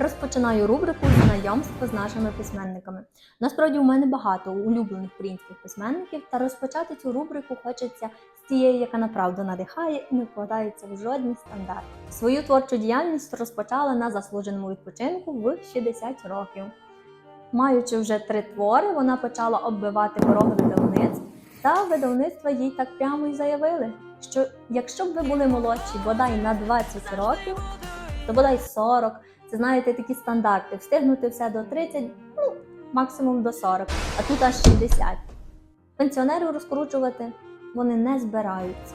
Розпочинаю рубрику знайомство з нашими письменниками. Насправді у мене багато улюблених українських письменників, та розпочати цю рубрику хочеться з тієї, яка направду надихає і не вкладається в жодні стандарти. Свою творчу діяльність розпочала на заслуженому відпочинку в 60 років. Маючи вже три твори, вона почала оббивати пороги видавництв, та видавництва їй так прямо й заявили, що якщо б ви були молодші бодай на 20 років, то бодай 40, це знаєте такі стандарти, встигнути все до 30, ну максимум до 40, а тут аж 60. Пенсіонерів розкручувати вони не збираються.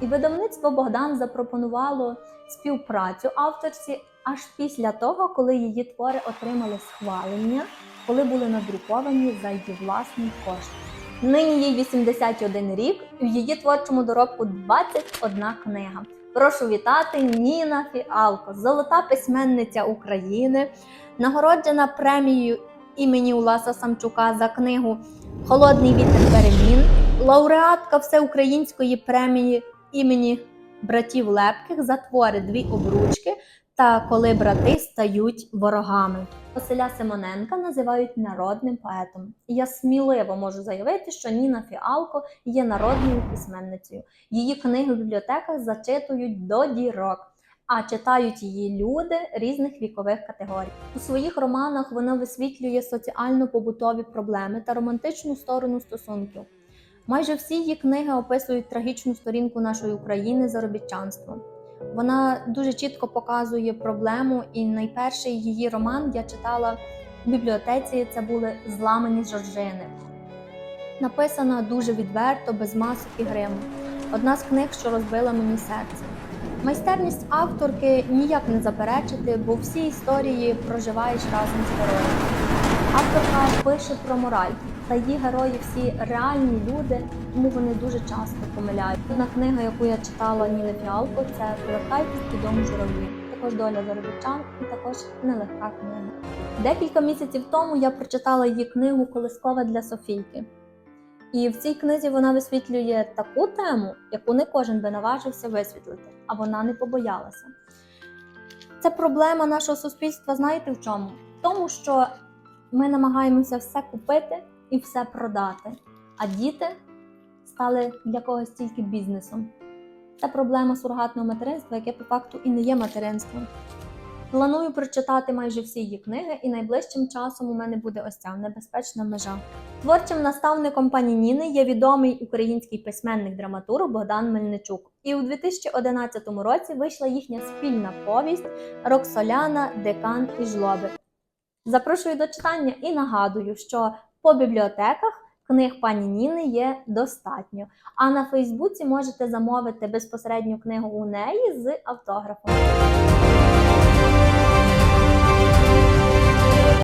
І видавництво Богдан запропонувало співпрацю авторці аж після того, коли її твори отримали схвалення, коли були надруковані за її власний кошт. Нині їй 81 рік, і в її творчому доробку 21 книга. Прошу вітати Ніна Фіалко, золота письменниця України, нагороджена премією імені Уласа Самчука за книгу Холодний вітер перемін, лауреатка всеукраїнської премії імені братів Лепких за твори Дві обручки та коли брати стають ворогами. Василя Симоненка називають народним поетом. І я сміливо можу заявити, що Ніна Фіалко є народною письменницею. Її книги в бібліотеках зачитують до дірок, а читають її люди різних вікових категорій. У своїх романах вона висвітлює соціально-побутові проблеми та романтичну сторону стосунків. Майже всі її книги описують трагічну сторінку нашої України заробітчанства. Вона дуже чітко показує проблему, і найперший її роман я читала в бібліотеці. Це були зламані жоржини. Написана дуже відверто, без масок і гриму. Одна з книг, що розбила мені серце. Майстерність авторки ніяк не заперечити, бо всі історії проживаєш разом з героєм. Авторка пише про мораль, та її герої всі реальні люди, тому вони дуже часто помиляють. Одна книга, яку я читала Ніли Фіалко, це Повертайтесь додому журавлі. Також доля заробітчан і також нелегка книга. Декілька місяців тому я прочитала її книгу Колискова для Софійки. І в цій книзі вона висвітлює таку тему, яку не кожен би наважився висвітлити, а вона не побоялася. Це проблема нашого суспільства, знаєте в чому? В тому, що ми намагаємося все купити і все продати, а діти стали для когось тільки бізнесом. Це проблема сурогатного материнства, яке по факту і не є материнством. Планую прочитати майже всі її книги, і найближчим часом у мене буде ось ця небезпечна межа. Творчим наставником пані Ніни є відомий український письменник-драматург Богдан Мельничук. І у 2011 році вийшла їхня спільна повість Роксоляна, Декан і Жлоби. Запрошую до читання і нагадую, що по бібліотеках книг пані Ніни є достатньо. А на Фейсбуці можете замовити безпосередню книгу у неї з автографом.